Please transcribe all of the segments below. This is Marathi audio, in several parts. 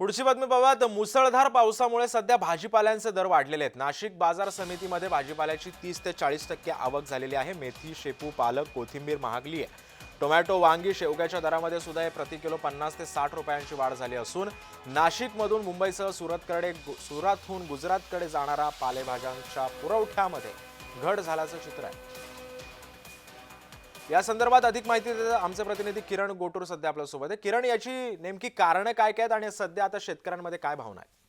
पुढची बातमी पाहूयात. तर मुसळधार पावसामुळे सध्या भाजीपाल्यांचे दर वाढलेले आहेत. नाशिक बाजार समितीमध्ये भाजीपाल्याची तीस ते चाळीस टक्के आवक झालेली आहे. मेथी शेपू पालक कोथिंबीर महागली आहे. टोमॅटो वांगी शेवग्याच्या दरामध्ये सुद्धा हे प्रति किलो पन्नास ते साठ रुपयांची वाढ झाली असून नाशिकमधून मुंबईसह सुरतकडे सुरातहून सुरतहून गुजरातकडे जाणारा पालेभाज्यांच्या पुरवठ्यामध्ये घट झाल्याचं चित्र आहे. या संदर्भात अधिक माहिती देतात आमचे प्रतिनिधी किरण गोटूर सध्या आपल्यासोबत आहे. किरण याची नेमकी कारणं काय काय आहेत आणि सध्या आता शेतकऱ्यांमध्ये काय भावना आहे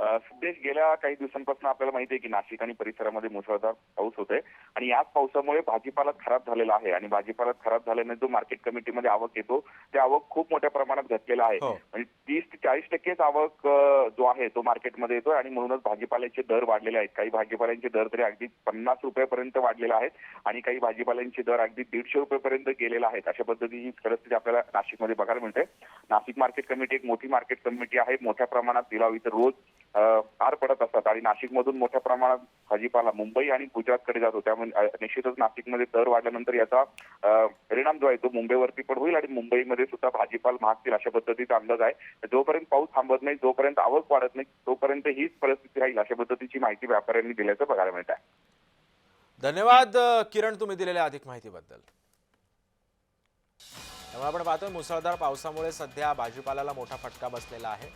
सध्या गेल्या काही दिवसांपासून आपल्याला माहिती आहे की नाशिक आणि परिसरामध्ये मुसळधार पाऊस होतोय. आणि याच पावसामुळे भाजीपाला खराब झालेला आहे. आणि भाजीपाला खराब झाल्याने जो मार्केट कमिटीमध्ये आवक येतो ते आवक खूप मोठ्या प्रमाणात घटलेला आहे. हो. म्हणजे तीस ते चाळीस टक्केच आवक जो आहे तो मार्केटमध्ये येतोय. आणि म्हणूनच भाजीपाल्याचे दर वाढलेले आहेत. काही भाजीपाल्यांचे दर तरी अगदी पन्नास रुपयापर्यंत वाढलेले आहेत. आणि काही भाजीपाल्यांचे दर अगदी दीडशे रुपयापर्यंत गेलेले आहेत. अशा पद्धतीची परिस्थिती आपल्याला नाशिकमध्ये बघायला मिळते. नाशिक मार्केट कमिटी एक मोठी मार्केट कमिटी आहे. मोठ्या प्रमाणात लिलाव इथं रोज पार पडत असतात. आणि नाशिकमधून मोठ्या प्रमाणात भाजीपाला मुंबई आणि गुजरातकडे जातो. त्यामुळे निश्चितच नाशिकमध्ये दर वाढल्यानंतर याचा परिणाम जो आहे तो मुंबईवरती पण होईल आणि मुंबईमध्ये सुद्धा भाजीपाल महागतील अशा पद्धतीचा अंदाज आहे. जोपर्यंत पाऊस थांबत नाही जोपर्यंत आवक वाढत नाही तोपर्यंत हीच परिस्थिती राहील अशा पद्धतीची माहिती व्यापाऱ्यांनी दिल्याचं बघायला मिळत आहे. धन्यवाद किरण तुम्ही दिलेल्या अधिक माहितीबद्दल. त्यामुळे आपण पाहतोय मुसळधार पावसामुळे सध्या भाजीपाल्याला मोठा फटका बसलेला आहे.